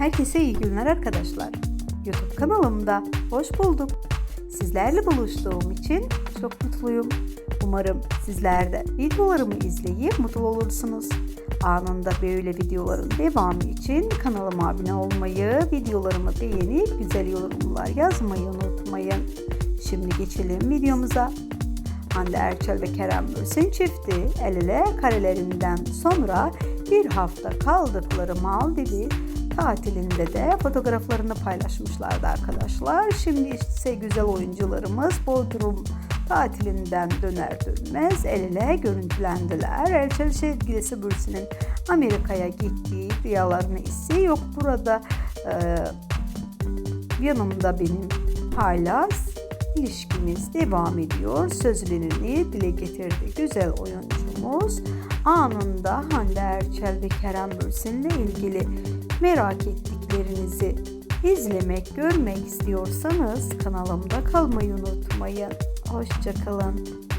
Herkese iyi günler arkadaşlar. YouTube kanalımda hoş bulduk. Sizlerle buluştuğum için çok mutluyum. Umarım sizler de videolarımı izleyip mutlu olursunuz. Anında böyle videoların devamı için kanalıma abone olmayı, videolarımı beğenip güzel yorumlar yazmayı unutmayın. Şimdi geçelim videomuza. Hande Erçel ve Kerem Bürsin çifti el ele karelerinden sonra bir hafta kaldıkları Maldivi tatilinde de fotoğraflarını paylaşmışlardı arkadaşlar. Şimdi ise güzel oyuncularımız Bodrum tatilinden döner dönmez el ele görüntülendiler. Erçel sevgilisi Bürsin'in Amerika'ya gittiği rüyalarını ise yok burada e, yanımda benim hala ilişkimiz devam ediyor. Sözlerini dile getirdi güzel oyuncumuz. Anında Hande Erçel ve Kerem Bürsin'le ilgili merak ettiklerinizi izlemek, görmek istiyorsanız kanalımda kalmayı unutmayın. Hoşçakalın.